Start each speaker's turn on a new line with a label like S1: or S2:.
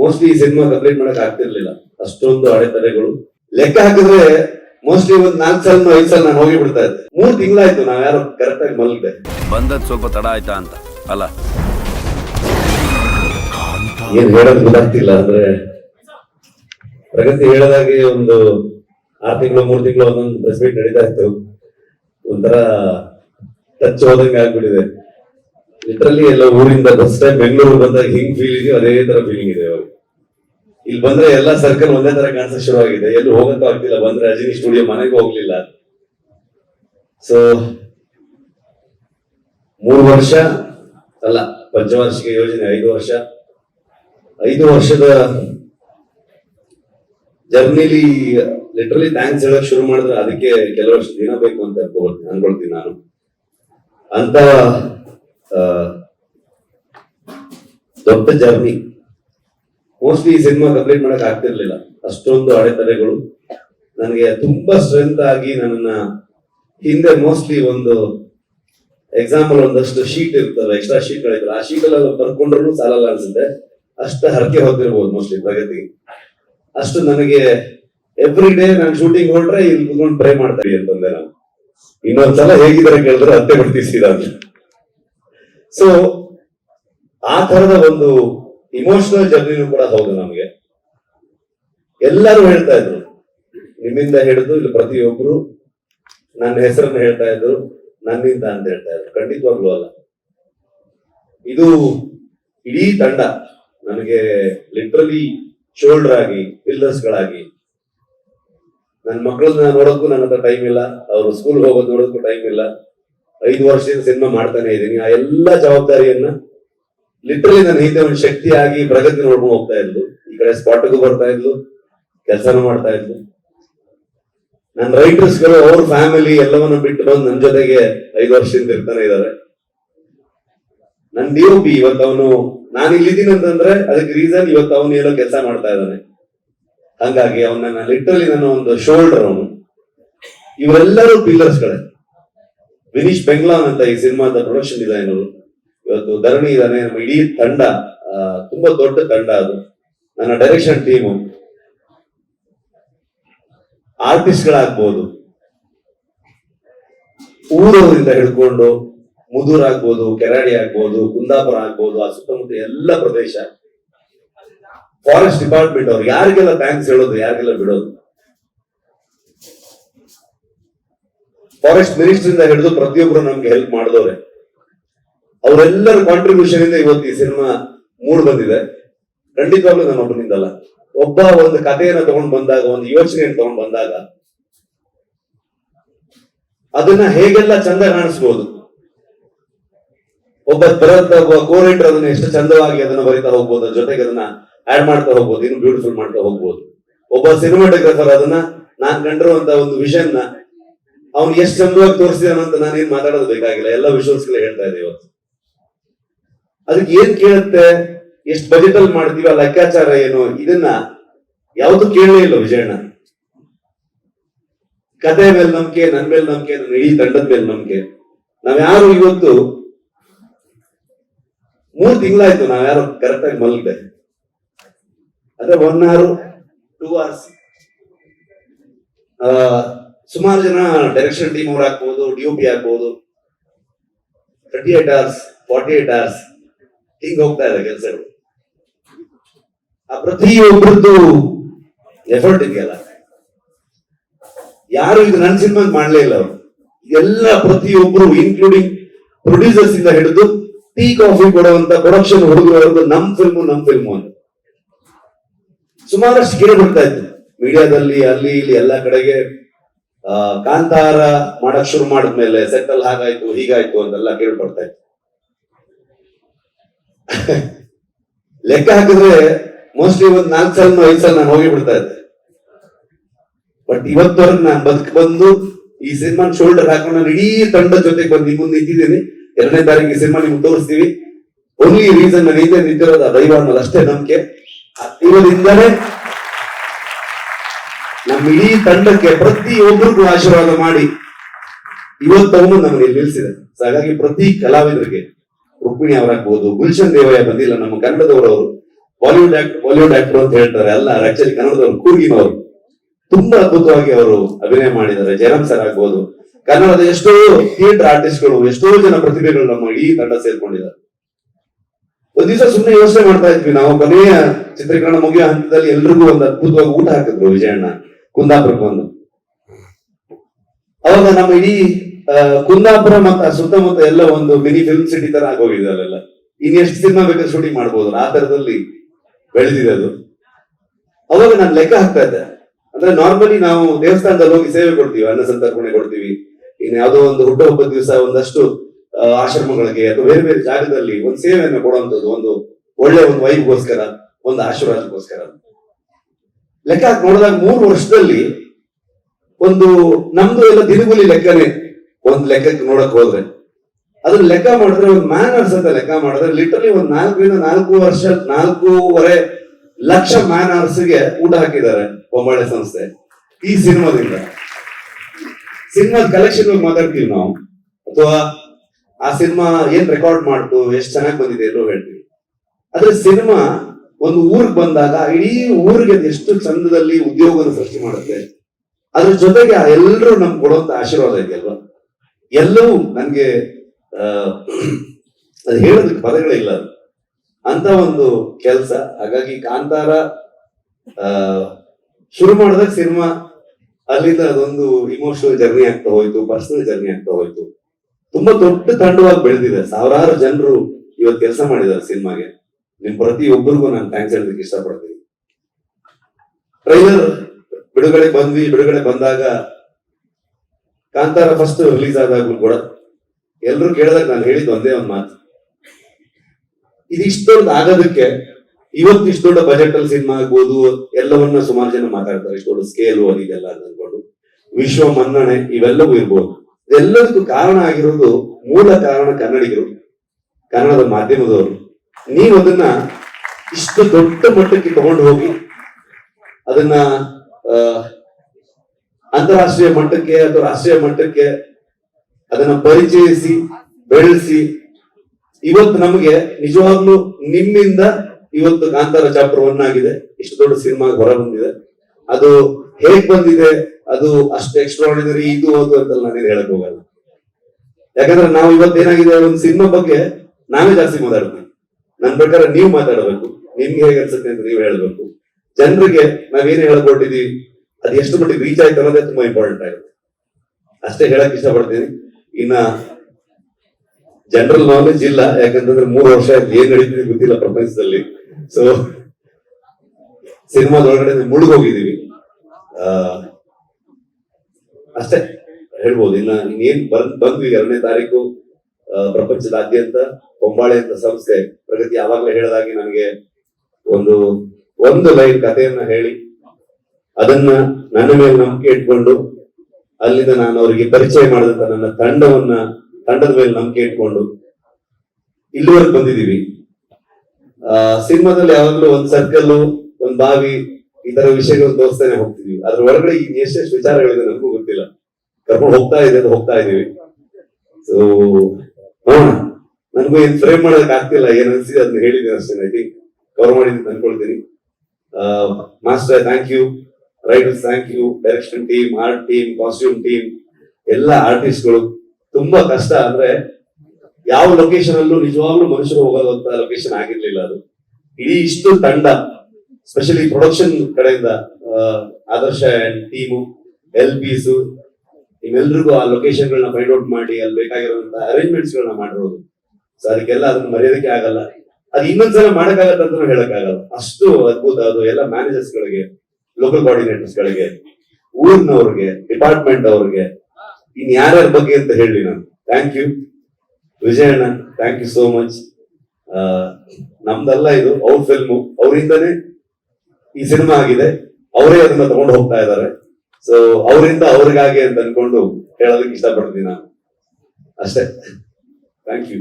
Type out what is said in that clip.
S1: Mostly ಈ cinema complete ಮಾಡಕ್ ಆಗ್ತಿರ್ಲಿಲ್ಲ ಅಷ್ಟೊಂದು ಅಡೆತಡೆಗಳು. ಲೆಕ್ಕ ಹಾಕಿದ್ರೆ ಮೋಸ್ಟ್ಲಿ ಒಂದ್ ನಾಲ್ಕು ಸಲ ಐದು ಸಲ ನಾನು ಹೋಗಿ ಬಿಡ್ತಾ ಇದ್ದೆ. ಮೂರ್ ತಿಂಗಳಾಯ್ತು ನಾವ್ ಯಾರು ಕರೆಕ್ಟ್ ಆಗಿ ಮಲಗಿದೆ.
S2: ಬಂದದ್ ಸ್ವಲ್ಪ ತಡ ಆಯ್ತಾ ಅಂತ. ಅಲ್ಲ.
S1: ಏನ್ ಹೇಳೋದು ಗೊತ್ತಾಗ್ತಿಲ್ಲ ಅಂದ್ರೆ ಪ್ರಗತಿ ಹೇಳೋದಾಗಿ ಒಂದು ಆರ್ ತಿಂಗಳು ಮೂರ್ ತಿಂಗಳು ಒಂದೊಂದು ಪ್ರೆಸ್ ಮೀಟ್ ನಡೀತಾ ಇತ್ತು. ಒಂಥರ ಟಚ್ ಹೋದಂಗೆ ಆಗ್ಬಿಟ್ಟಿದೆ. ಲಿಟ್ರಲಿ ಎಲ್ಲ ಊರಿಂದ ಫಸ್ಟ್ ಟೈಮ್ ಬೆಂಗಳೂರು ಬಂದಾಗ ಹಿಂಗ್ ಫೀಲ್ ಇದೆಯೋ ಅದೇ ತರ ಫೀಲಿಂಗ್ ಇದೆ ಇವಾಗ. ಇಲ್ಲಿ ಬಂದ್ರೆ ಎಲ್ಲ ಸರ್ಕಲ್ ಒಂದೇ ತರ ಕಾಣಿಸೋ ಶುರು ಆಗಿದೆ ಎಲ್ಲೂ ಹೋಗಕ್ಕೂ ಆಗ್ತಿಲ್ಲ. ಬಂದ್ರೆ ರಜನಿ ಸ್ಟುಡಿಯೋ ಮನೆಗೆ ಹೋಗ್ಲಿಲ್ಲ. ಸೊ ಮೂರು ವರ್ಷ, ಅಲ್ಲ, ಪಂಚವಾರ್ಷಿಕ ಯೋಜನೆ, ಐದು ವರ್ಷ. ಐದು ವರ್ಷದ ಜರ್ನಿಲಿ ಲಿಟ್ರಲಿ ಥ್ಯಾಂಕ್ಸ್ ಹೇಳಕ್ ಶುರು ಮಾಡಿದ್ರೆ ಅದಕ್ಕೆ ಕೆಲವಷ್ಟು ದಿನ ಬೇಕು ಅಂತ ಅನ್ಕೊಳ್ತೀನಿ ನಾನು. ಅಂತ ದೊಡ್ಡ ಜರ್ನಿ. ಮೋಸ್ಟ್ಲಿ ಈ ಸಿನಿಮಾ ಕಂಪ್ಲೀಟ್ ಮಾಡಕ್ ಆಗ್ತಿರ್ಲಿಲ್ಲ. ಅಷ್ಟೊಂದು ಅಡೆತಡೆಗಳು. ನನಗೆ ತುಂಬಾ ಸ್ಟ್ರೆಂತ್ ಆಗಿ ನನ್ನನ್ನ ಹಿಂದೆ ಮೋಸ್ಟ್ಲಿ ಒಂದು ಎಕ್ಸಾಂಪಲ್ ಒಂದಷ್ಟು ಶೀಟ್ ಇರ್ತಾರೆ ಎಕ್ಸ್ಟ್ರಾ ಶೀಟ್ ಗಳಿರ್ತವೆ ಆ ಶೀಟ್ ಎಲ್ಲ ಬರ್ಕೊಂಡ್ರು ಸಾಲಲ್ಲ ಅನ್ಸುತ್ತೆ. ಅಷ್ಟು ಹರಕೆ ಹೋಗ್ತಿರ್ಬೋದು ಮೋಸ್ಟ್ಲಿ ಪ್ರಗತಿ ಅಷ್ಟು ನನಗೆ ಎವ್ರಿ ಡೇ ನಾನು ಶೂಟಿಂಗ್ ಹೊರಟ್ರೆ ಇಲ್ಲಿ ಕುತ್ಕೊಂಡು ಪ್ರೇ ಮಾಡ್ತಾರೆ ಅಂತಂದೆ ನಾನು. ಇನ್ನೊಂದ್ಸಲ ಹೇಗಿದ್ದಾರೆ ಕೇಳಿದ್ರೆ ಅತ್ತೆ ಬಿಡ್ತೀವಿ ಸೀದಾ ಸೊ ಆ ತರದ ಒಂದು ಇಮೋಷನಲ್ ಜರ್ನಿನೂ ಕೂಡ ಹೌದು ನಮಗೆ. ಎಲ್ಲರೂ ಹೇಳ್ತಾ ಇದ್ರು. ನಿಮ್ಮಿಂದ ಹಿಡಿದು ಇಲ್ಲಿ ಪ್ರತಿಯೊಬ್ರು ನನ್ನ ಹೆಸರನ್ನು ಹೇಳ್ತಾ ಇದ್ರು, ನನ್ನಿಂದ ಅಂತ ಹೇಳ್ತಾ ಇದ್ರು. ಖಂಡಿತವಾಗ್ಲೂ ಅಲ್ಲ. ಇದು ಇಡೀ ತಂಡ ನನಗೆ ಲಿಟ್ರಲಿ ಶೋಲ್ಡರ್ ಆಗಿ ಪಿಲ್ಲರ್ಸ್ ಗಳಾಗಿ ನನ್ನ ಮಕ್ಕಳನ್ನ ನೋಡೋಕ್ಕೂ ನನ್ನ ಹತ್ರ ಟೈಮ್ ಇಲ್ಲ, ಅವರು ಸ್ಕೂಲ್ ಹೋಗೋದು ನೋಡೋದಕ್ಕೂ ಟೈಮ್ ಇಲ್ಲ ಐದು ವರ್ಷದಿಂದ ಸಿನಿಮಾ ಮಾಡ್ತಾನೆ ಇದ್ದೀನಿ. ಆ ಎಲ್ಲ ಜವಾಬ್ದಾರಿಯನ್ನ ಲಿಟ್ರಲಿ ನನ್ನ ಹಿಂದೆ ಒಂದು ಶಕ್ತಿಯಾಗಿ ಪ್ರಗತಿ ನೋಡ್ಕೊಂಡು ಹೋಗ್ತಾ ಇದ್ಲು. ಈ ಕಡೆ ಸ್ಪಾಟ್ಗೂ ಬರ್ತಾ ಇದ್ಲು, ಕೆಲಸನೂ ಮಾಡ್ತಾ ಇದ್ಲು. ನನ್ನ ರೈಟರ್ಸ್ಗಳು ಅವ್ರ ಫ್ಯಾಮಿಲಿ ಎಲ್ಲವನ್ನ ಬಿಟ್ಟು ಬಂದು ನನ್ನ ಜೊತೆಗೆ ಐದು ವರ್ಷದಿಂದ ಇರ್ತಾನೆ ಇದ್ದಾರೆ ನನ್ನ ಡಿ ಪಿ ಇವತ್ತು ಅವನು, ನಾನು ಇಲ್ಲಿದ್ದೀನಿ ಅಂತಂದ್ರೆ ಅದಕ್ಕೆ ರೀಸನ್ ಇವತ್ತು ಅವನು ಏನೋ ಕೆಲಸ ಮಾಡ್ತಾ ಇದ್ದಾನೆ. ಹಂಗಾಗಿ ಅವನ ಲಿಟ್ರಲಿ ನನ್ನ ಒಂದು ಶೋಲ್ಡರ್ ಅವನು. ಇವರೆಲ್ಲರೂ ಪಿಲ್ಲರ್ಸ್ ಗಳೇ. ವಿನೀಶ್ ಬೆಂಗ್ಲಾನ್ ಅಂತ ಈ ಸಿನಿಮಾದ ಪ್ರೊಡಕ್ಷನ್ ಡಿಸೈನರು ಇವತ್ತು ಧರಣಿ ಇದ್ದಾನೆ ನಮ್ಮ ಇಡೀ ತಂಡ ತುಂಬಾ ದೊಡ್ಡ ತಂಡ ಅದು. ನನ್ನ ಡೈರೆಕ್ಷನ್ ಟೀಮು ಆರ್ಟಿಸ್ಟ್ ಗಳಾಗ್ಬೋದು, ಊರವರಿಂದ ಹಿಡ್ಕೊಂಡು ಮುದೂರ್ ಆಗ್ಬೋದು ಕೆರಾಡಿ ಆಗ್ಬೋದು, ಕುಂದಾಪುರ ಆಗ್ಬೋದು, ಆ ಸುತ್ತಮುತ್ತ ಎಲ್ಲ ಪ್ರದೇಶ. ಫಾರೆಸ್ಟ್ ಡಿಪಾರ್ಟ್ಮೆಂಟ್ ಅವ್ರು ಯಾರಿಗೆಲ್ಲ ಥ್ಯಾಂಕ್ಸ್ ಹೇಳೋದು, ಯಾರಿಗೆಲ್ಲ ಬಿಡೋದು? ಫಾರೆಸ್ಟ್ ಮಿನಿಸ್ಟರ್ ಇಂದ ಹಿಡಿದು ಪ್ರತಿಯೊಬ್ರು ನಮ್ಗೆ ಹೆಲ್ಪ್ ಮಾಡಿದವ್ರೆ. ಅವರೆಲ್ಲರ ಕಾಂಟ್ರಿಬ್ಯೂಷನ್ ಇಂದ ಇವತ್ತು ಈ ಸಿನಿಮಾ ಮೂಡ್ ಬಂದಿದೆ. ಖಂಡಿತವಾಗ್ಲೂ ನಾನು ಒಬ್ಬನಿಂದಲ್ಲ. ಒಬ್ಬ ಒಂದು ಕಥೆಯನ್ನ ತಗೊಂಡ್ ಬಂದಾಗ, ಒಂದು ಯೋಚನೆಯನ್ನು ತಗೊಂಡ್ ಬಂದಾಗ, ಅದನ್ನ ಹೇಗೆಲ್ಲ ಚಂದ ಕಾಣಿಸ್ಬೋದು? ಒಬ್ಬ ಬರದ ಕೋರೈಟರ್ ಅದನ್ನ ಎಷ್ಟು ಚಂದವಾಗಿ ಅದನ್ನ ಬರಿತಾ ಹೋಗ್ಬೋದು ಜೊತೆಗೆ ಅದನ್ನ ಆಡ್ ಮಾಡ್ತಾ ಹೋಗ್ಬೋದು, ಇನ್ನು ಬ್ಯೂಟಿಫುಲ್ ಮಾಡ್ತಾ ಹೋಗ್ಬೋದು. ಒಬ್ಬ ಸಿನಿಮಾಟೋಗ್ರಫರ್ ಅದನ್ನ ನಾನ್ ಕಂಡಿರುವಂತ ಒಂದು ವಿಷನ್ ಅವ್ನು ಎಷ್ಟು ಚಂದವಾಗಿ ತೋರಿಸಿದಾನ ಅಂತ ಏನ್ ಮಾತಾಡೋದು ಬೇಕಾಗಿಲ್ಲ. ಎಲ್ಲ ವಿಶ್ವಾಸಗಳೇ ಹೇಳ್ತಾ ಇದೆ ಇವತ್ತು. ಅದಕ್ಕೆ ಏನ್ ಕೇಳುತ್ತೆ? ಎಷ್ಟು ಬಜೆಟ್ ಅಲ್ಲಿ ಮಾಡ್ತೀವಿ ಲೆಕ್ಕಾಚಾರ ಏನು? ಇದನ್ನ ಯಾವ್ದು ಕೇಳಲೇ ಇಲ್ಲ ವಿಜಯಣ್ಣ. ಕತೆ ಮೇಲೆ ನಂಬಿಕೆ, ನನ್ ಮೇಲೆ ನಂಬಿಕೆ ನನ್ನ ಇಡೀ ತಂಡದ ಮೇಲೆ ನಂಬಿಕೆ. ನಾವ್ಯಾರು ಇವತ್ತು ಮೂರ್ ತಿಂಗಳಾಯ್ತು ನಾವ್ಯಾರು ಕರೆಕ್ಟ್ ಆಗಿ ಮಲಗಿದೆ. ಅದೇ ಒನ್ ಅವರ್ ಟೂ ಅವರ್ಸ್ ಸುಮಾರು ಜನ ಡೈರೆಕ್ಷನ್ ಟೀಮ್ ಅವ್ರು ಹಾಕ್ಬೋದು ಡಿ ಪಿ ಹಾಕ್ಬೋದು thirty eight hours forty eight hours ಹಿಂಗ್ ಹೋಗ್ತಾ ಇದೆ ಕೆಲಸಗಳು. ಆ ಪ್ರತಿಯೊಬ್ಬರದ್ದು ಎಫರ್ಟ್ ಇದೆಯಲ್ಲ ಯಾರು ಇದು ನನ್ನ ಸಿನಿಮಾ ಮಾಡ್ಲೇ ಇಲ್ಲ ಅವರು. ಎಲ್ಲ ಪ್ರತಿಯೊಬ್ಬರು ಇನ್ಕ್ಲೂಡಿಂಗ್ ಪ್ರೊಡ್ಯೂಸರ್ಸ್ ಇಂದ ಹಿಡಿದು ಟೀ, ಕಾಫಿ ಕೊಡುವಂತ ಪ್ರೊಡಕ್ಷನ್ ಹುಡುಗರವರೆಗೂ ನಮ್ ಫಿಲ್ಮ್ ನಮ್ ಫಿಲ್ಮ್ ಅಂತ. ಸುಮಾರಷ್ಟು ಗಿಡ ಬರ್ತಾ ಇತ್ತು ಮೀಡಿಯಾದಲ್ಲಿ, ಅಲ್ಲಿ, ಇಲ್ಲಿ, ಎಲ್ಲ ಕಡೆಗೆ ಕಾಂತಾರ ಮಾಡಕ್ ಶುರು ಮಾಡಿದ್ಮೇಲೆ ಸೆಟ್ಟಲ್ ಹಾಗಾಯ್ತು, ಹೀಗಾಯ್ತು ಅಂತೆಲ್ಲ ಕೇಳಿ ಬರ್ತಾ ಇತ್ತು. ಲೆಕ್ಕ ಹಾಕಿದ್ರೆ ಮೋಸ್ಟ್ಲಿ ಒಂದು ನಾಲ್ಕು ಸಲ ಐದು ಸಲ ನಾನು ಹೋಗಿ ಬಿಡ್ತಾ ಇದ್ದೆ. ಬಟ್ ಇವತ್ತವರೆಗೆ ನಾನು ಬದುಕು ಬಂದು ಈ ಸಿನಿಮಾ ಶೋಲ್ಡರ್ ಹಾಕೊಂಡು ನಾನು ಇಡೀ ತಂಡದ ಜೊತೆಗೆ ಬಂದು ನಿಮ್ಮ ಮುಂದೆ ನಿಂತಿದ್ದೀನಿ. ಎರಡನೇ ತಾರೀಕು ಈ ಸಿನಿಮಾ ನಿಮ್ಗೆ ತೋರಿಸ್ತೀವಿ. ಓನ್ಲಿ ರೀಸನ್ ನಾನು ಹಿಂದೆ ನಿಂತಿರೋದು ಆ ದೈವ ಅನ್ನೋದು ಅಷ್ಟೇ ನಂಬಿಕೆ. ದೈವದಿಂದಲೇ ನಮ್ಮ ಇಡೀ ತಂಡಕ್ಕೆ ಪ್ರತಿಯೊಬ್ಬರಿಗೂ ಆಶೀರ್ವಾದ ಮಾಡಿ ಇವತ್ತು ಅವನು ನಮಗೆ ನಿಲ್ಲಿಸಿದೆ. ಹಾಗಾಗಿ ಪ್ರತಿ ಕಲಾವಿದರಿಗೆ ರುಕ್ಮಿಣಿ ಅವರಾಗ್ಬೋದು, ಗುಲ್ಶನ್ ದೇವಯ್ಯ ಬಂದಿಲ್ಲ, ನಮ್ಮ ಕನ್ನಡದವರವರು, ಬಾಲಿವುಡ್ ಆಕ್ಟರ್ ಬಾಲಿವುಡ್ ಆಕ್ಟರ್ ಅಂತ ಹೇಳ್ತಾರೆ. ಅಲ್ಲ, ಆಕ್ಚುಲಿ ಕನ್ನಡದವರು ಕೂರ್ಗಿನವರು ತುಂಬಾ ಅದ್ಭುತವಾಗಿ ಅವರು ಅಭಿನಯ ಮಾಡಿದ್ದಾರೆ. ಜಯರಾಮ್ ಸರ್ ಆಗ್ಬೋದು. ಕನ್ನಡದ ಎಷ್ಟೋ ಥಿಯೇಟರ್ ಆರ್ಟಿಸ್ಟ್ಗಳು ಎಷ್ಟೋ ಜನ ಪ್ರತಿಭೆಗಳು ನಮ್ಮ ಈ ತಂಡ ಸೇರ್ಕೊಂಡಿದ್ದಾರೆ. ಒಂದ್ ದಿವಸ ಸುಮ್ಮನೆ ಯೋಚನೆ ಮಾಡ್ತಾ ಇದ್ವಿ. ನಾವು ಕೊನೆಯ ಚಿತ್ರೀಕರಣ ಮುಗಿಯೋ ಹಂತದಲ್ಲಿ ಎಲ್ರಿಗೂ ಒಂದು ಅದ್ಭುತವಾಗಿ ಊಟ ಹಾಕಿದ್ರು ವಿಜಯಣ್ಣ. ಕುಂದಾಪುರಕ್ಕೆ ಬಂದು. ಅವಾಗ ನಮ್ಮ ಇಡೀ ಕುಂದಾಪುರ ಮತ್ತ ಸುತ್ತಮುತ್ತ ಎಲ್ಲ ಒಂದು ಮಿನಿ ಫಿಲ್ಮ್ ಸಿಟಿ ತರ ಆಗೋಗಿದೆ ಅಲ್ಲೆಲ್ಲ. ಇನ್ ಎಷ್ಟು ಸಿನಿಮಾ ಬೇಕಾದ್ರೆ ಶೂಟಿಂಗ್ ಮಾಡ್ಬೋದು. ಆ ತರದಲ್ಲಿ ಬೆಳೆದಿದೆ ಅದು. ಅವಾಗ ನಾನು ಲೆಕ್ಕ ಹಾಕ್ತಾ ಇದ್ದೆ. ಅಂದ್ರೆ ನಾರ್ಮಲಿ ನಾವು ದೇವಸ್ಥಾನದಲ್ಲಿ ಹೋಗಿ ಸೇವೆ ಕೊಡ್ತೀವಿ, ಅನ್ನ ಸಂತರ್ಪಣೆ ಕೊಡ್ತೀವಿ. ಇನ್ ಯಾವುದೋ ಒಂದು ಹುಟ್ಟುಹಬ್ಬದ ದಿವಸ ಒಂದಷ್ಟು ಆಶ್ರಮಗಳಿಗೆ ಅಥವಾ ಬೇರೆ ಬೇರೆ ಜಾಗದಲ್ಲಿ ಒಂದು ಸೇವೆಯನ್ನು ಕೊಡುವಂಥದ್ದು, ಒಂದು ಒಳ್ಳೆ ಒಂದು ವೈಬ್ಗೋಸ್ಕರ ಒಂದು ಆಶೀರ್ವಾದಕ್ಕೋಸ್ಕರ ಲೆಕ್ಕ ನೋಡಿದಾಗ ಮೂರು ವರ್ಷದಲ್ಲಿ ಒಂದು ನಮ್ದು ಎಲ್ಲ ದಿನಗೂಲಿ ಲೆಕ್ಕನೇ ಒಂದು ಲೆಕ್ಕಕ್ಕೆ ನೋಡಕ್ ಹೋದ್ರೆ. ಅದನ್ನ ಲೆಕ್ಕ ಮಾಡಿದ್ರೆ ಒಂದು ಮ್ಯಾನರ್ಸ್ ಅಂತ ಲೆಕ್ಕ ಮಾಡಿದ್ರೆ ಲಿಟರಲಿ ಒಂದ್ ನಾಲ್ಕರಿಂದ ನಾಲ್ಕು ವರ್ಷ, ನಾಲ್ಕೂವರೆ ಲಕ್ಷ ಮ್ಯಾನರ್ಸ್ಗೆ ಊಟ ಹಾಕಿದ್ದಾರೆ ಬೊಂಬಾಳೆ ಸಂಸ್ಥೆ ಈ ಸಿನಿಮಾದಿಂದ. ಸಿನಿಮಾ ಕಲೆಕ್ಷನ್ ಮಾತಾಡ್ತೀವಿ ನಾವು. ಅಥವಾ ಆ ಸಿನಿಮಾ ಏನ್ ರೆಕಾರ್ಡ್ ಮಾಡ್ತು, ಎಷ್ಟು ಚೆನ್ನಾಗಿ ಬಂದಿದೆ ಎಲ್ಲೋ ಹೇಳ್ತೀವಿ. ಆದ್ರೆ ಸಿನಿಮಾ ಒಂದು ಊರಿಗೆ ಬಂದಾಗ ಇಡೀ ಊರಿಗೆ ಎಷ್ಟು ಚಂದದಲ್ಲಿ ಉದ್ಯೋಗವನ್ನು ಸೃಷ್ಟಿ ಮಾಡುತ್ತೆ. ಅದ್ರ ಜೊತೆಗೆ ಎಲ್ಲರೂ ನಮ್ಗೆ ಕೊಡುವಂತ ಆಶೀರ್ವಾದ ಇದೆಯಲ್ವಾ? ಎಲ್ಲವೂ ನನ್ಗೆ ಅದು ಹೇಳೋದಕ್ಕೆ ಪದಗಳಿಲ್ಲ ಅದು. ಅಂತ ಒಂದು ಕೆಲಸ. ಹಾಗಾಗಿ ಕಾಂತಾರ ಶುರು ಮಾಡಿದಾಗ ಸಿನಿಮಾ, ಅಲ್ಲಿಂದ ಅದೊಂದು ಇಮೋಷನಲ್ ಜರ್ನಿ ಆಗ್ತಾ ಹೋಯ್ತು ಪರ್ಸನಲ್ ಜರ್ನಿ ಆಗ್ತಾ ಹೋಯ್ತು. ತುಂಬಾ ದೊಡ್ಡ ತಂಡವಾಗಿ ಬೆಳೆದಿದೆ. ಸಾವಿರಾರು ಜನರು ಇವತ್ತು ಕೆಲಸ ಮಾಡಿದ್ದಾರೆ ಸಿನಿಮಾಗೆ. ನಿಮ್ ಪ್ರತಿಯೊಬ್ಬರಿಗೂ ನಾನು ಥ್ಯಾಂಕ್ಸ್ ಹೇಳೋದಕ್ಕೆ ಇಷ್ಟಪಡ್ತೀನಿ. ಟ್ರೈಲರ್ ಬಿಡುಗಡೆ ಬಂದ್ವಿ, ಬಿಡುಗಡೆ ಬಂದಾಗ ಕಾಂತಾರ ಫಸ್ಟ್ ರಿಲೀಸ್ ಆದಾಗ್ಲೂ ಕೂಡ ಎಲ್ರು ಕೇಳಿದಾಗ ನಾನು ಹೇಳಿದ್ದು ಒಂದೇ ಒಂದು ಮಾತು. ಇದು ಆಗೋದಕ್ಕೆ ಇವತ್ತು ಇಷ್ಟು ದೊಡ್ಡ ಬಜೆಟ್ ಅಲ್ಲಿ ಸಿನಿಮಾ ಆಗ್ಬೋದು, ಎಲ್ಲವನ್ನ ಸುಮಾರು ಜನ ಮಾತಾಡ್ತಾರೆ, ಇಷ್ಟು ದೊಡ್ಡ ಸ್ಕೇಲು ಇದೆಲ್ಲ ಅಂತ ಅನ್ಕೊಂಡು ವಿಶ್ವ ಮನ್ನಣೆ ಇವೆಲ್ಲವೂ ಇರ್ಬೋದು. ಇದೆಲ್ಲದಕ್ಕೂ ಕಾರಣ ಆಗಿರೋದು ಮೂಲ ಕಾರಣ ಕನ್ನಡಿಗರು, ಕನ್ನಡದ ಮಾಧ್ಯಮದವರು. ನೀವು ಅದನ್ನ ಇಷ್ಟು ದೊಡ್ಡ ಮಟ್ಟಕ್ಕೆ ತಗೊಂಡು ಹೋಗಿ ಅದನ್ನ ಅಂತಾರಾಷ್ಟ್ರೀಯ ಮಟ್ಟಕ್ಕೆ ಅಥವಾ ರಾಷ್ಟ್ರೀಯ ಮಟ್ಟಕ್ಕೆ ಅದನ್ನ ಪರಿಚಯಿಸಿ, ಬೆಳೆಸಿ, ಇವತ್ತು ನಮಗೆ ನಿಜವಾಗ್ಲೂ ನಿಮ್ಮಿಂದ ಇವತ್ತು ಕಾಂತಾರ ಚಾಪ್ಟರ್ ಒನ್ ಆಗಿದೆ. ಇಷ್ಟು ದೊಡ್ಡ ಸಿನಿಮಾ ಹೊರ ಬಂದಿದೆ. ಅದು ಹೇಗ್ ಬಂದಿದೆ, ಅದು ಅಷ್ಟು ಎಕ್ಸ್ಟ್ರಾಡಿನರಿ ಇದು ಅದು ಅಂತ ನಾನೇನು ಹೇಳಕ್ ಹೋಗಲ್ಲ. ಯಾಕಂದ್ರೆ ನಾವು ಇವತ್ತೇನಾಗಿದೆ ಒಂದು ಸಿನಿಮಾ ಬಗ್ಗೆ ನಾವೇ ಜಾಸ್ತಿ ಮಾತಾಡ್ತೀವಿ. ನನ್ ಪ್ರಕಾರ ನೀವು ಮಾತಾಡಬೇಕು. ನಿಮ್ಗೆ ಹೇಗೆ ಅನ್ಸುತ್ತೆ ಅಂತ ನೀವು ಹೇಳ್ಬೇಕು. ಜನರಿಗೆ ನಾವೇನು ಹೇಳ್ಕೊಟ್ಟಿದೀವಿ ಅದು ಎಷ್ಟು ಮಟ್ಟಿಗೆ ರೀಚ್ ಆಯ್ತು ಅನ್ನೋದೇ ತುಂಬಾ ಇಂಪಾರ್ಟೆಂಟ್ ಆಗುತ್ತೆ. ಅಷ್ಟೇ ಹೇಳಕ್ ಇಷ್ಟಪಡ್ತೀನಿ. ಇನ್ನ ಜನರಲ್ ನಾಲೆಜ್ ಇಲ್ಲ, ಯಾಕಂತಂದ್ರೆ ಮೂರು ವರ್ಷ ಆಯ್ತು, ಏನ್ ನಡೀತಿದೆ ಗೊತ್ತಿಲ್ಲ ಪ್ರಪಂಚದಲ್ಲಿ. ಸೊ ಸಿನಿಮಾದೊಳಗಡೆ ಮುಳುಗೋಗಿದೀವಿ ಆ, ಅಷ್ಟೇ ಹೇಳ್ಬೋದು. ಇನ್ನ ಇನ್ನೇನ್ ಬಂದ್ ಬಂದ್ವಿ ಎರಡನೇ ತಾರೀಕು ಪ್ರಪಂಚದಾದ್ಯಂತ ಕೊಂಬಾಳೆ ಅಂತ ಸಂಸ್ಥೆ ಪ್ರಗತಿ ಯಾವಾಗ್ಲೂ ಹೇಳದಾಗಿ ನನಗೆ ಒಂದು ಒಂದು ಲೈನ್ ಕಥೆಯನ್ನ ಹೇಳಿ. ಅದನ್ನ ನನ್ನ ಮೇಲೆ ನಂಬಿಕೆ ಇಟ್ಕೊಂಡು ಅಲ್ಲಿಂದ ನಾನು ಅವರಿಗೆ ಪರಿಚಯ ಮಾಡಿದಂತ ನನ್ನ ತಂಡವನ್ನ, ತಂಡದ ಮೇಲೆ ನಂಬಿಕೆ ಇಟ್ಕೊಂಡು ಇಲ್ಲಿವರೆಗೆ ಬಂದಿದೀವಿ ಆ, ಸಿನಿಮಾದಲ್ಲಿ ಯಾವಾಗ್ಲೂ ಒಂದ್ ಸರ್ಕಲ್ ಒಂದ್ ಬಾವಿ, ಈ ತರ ವಿಷಯಗಳು ತೋರಿಸ್ತಾನೆ ಹೋಗ್ತಿದೀವಿ. ಅದ್ರ ಒಳಗಡೆ ಈಗ ಎಷ್ಟೆಷ್ಟು ವಿಚಾರಗಳಿದೆ ನಮಗೂ ಗೊತ್ತಿಲ್ಲ. ಕರ್ಕೊಂಡು ಹೋಗ್ತಾ ಇದೆ ಅಂತ ಹೋಗ್ತಾ ಇದೀವಿ ಸೊ ನೋಡೋಣ ನನಗೂ ಏನ್ ಫ್ರೇಮ್ ಮಾಡೋದಕ್ಕೆ ಆಗ್ತಿಲ್ಲ, ಏನ್ ಅನ್ಸಿದೆ ಅದನ್ನ ಹೇಳಿದ್ದೀನಿ ಅಷ್ಟೇ ಐ ಥಿಂಕ್ ಕವರ್ ಮಾಡಿದ್ದೀನಿ ಅನ್ಕೊಳ್ತೀನಿ. Master thank you writers thank you direction team art team costume team ಎಲ್ಲ ಆರ್ಟಿಸ್ಟ್ಗಳು ತುಂಬಾ ಕಷ್ಟ ಅಂದ್ರೆ ಯಾವ ಲೊಕೇಶನ್ ಅಲ್ಲೂ ನಿಜವಾಗ್ಲೂ ಮನುಷ್ಯರು ಹೋಗೋದಂತ ಲೊಕೇಶನ್ ಆಗಿರ್ಲಿಲ್ಲ ಅದು. ಇಡೀ ಇಷ್ಟು ತಂಡ ಸ್ಪೆಷಲಿ ಪ್ರೊಡಕ್ಷನ್ ಕಡೆಯಿಂದ ಆದರ್ಶ ಅಂಡ್ ಟೀಮು ಎಲ್ ಪಿಸು ನಿಮ್ಮೆಲ್ರಿಗೂ ಆ ಲೊಕೇಶನ್ ಗಳನ್ನ ಫೈಂಡ್ ಔಟ್ ಮಾಡಿ, ಅಲ್ಲಿ ಬೇಕಾಗಿರುವಂತ ಅರೇಂಜ್ಮೆಂಟ್ಸ್ ಗಳನ್ನ ಮಾಡಿರೋದು. ಸೊ ಅದಕ್ಕೆಲ್ಲ ಅದನ್ನ ಮರೆಯೋದಕ್ಕೆ ಆಗಲ್ಲ. ಅದು ಇನ್ನೊಂದ್ಸಲ ಮಾಡಕ್ಕಾಗತ್ತ ಅಂತ ಹೇಳಕ್ಕಾಗಲ್ಲ. ಅಷ್ಟು ಅದ್ಭುತ ಅದು ಎಲ್ಲ ಮ್ಯಾನೇಜರ್ಸ್ ಗಳಿಗೆ ಲೋಕಲ್ ಕೋಆರ್ಡಿನೇಟರ್ಸ್ ಗಳಿಗೆ, ಊರಿನವ್ರಿಗೆ ಡಿಪಾರ್ಟ್ಮೆಂಟ್ ಅವ್ರಿಗೆ, ಇನ್ ಯಾರ್ಯಾರ ಬಗ್ಗೆ ಅಂತ ಹೇಳಿ ನಾನು. ಥ್ಯಾಂಕ್ ಯು ವಿಜಯಣ್ಣ ಥ್ಯಾಂಕ್ ಯು ಸೋ ಮಚ್ ನಮ್ದಲ್ಲ ಇದು, ಅವ್ರ ಫಿಲ್ಮು ಅವರಿಂದನೇ ಈ ಸಿನಿಮಾ ಆಗಿದೆ. ಅವರೇ ಅದನ್ನ ತಗೊಂಡು ಹೋಗ್ತಾ ಇದ್ದಾರೆ. ಸೊ ಅವರಿಂದ ಅವ್ರಿಗಾಗಿ ಅಂತ ಅನ್ಕೊಂಡು ಹೇಳೋದಕ್ಕೆ ಇಷ್ಟಪಡ್ತೀನಿ ನಾನು. ಅಷ್ಟೇ. Thank you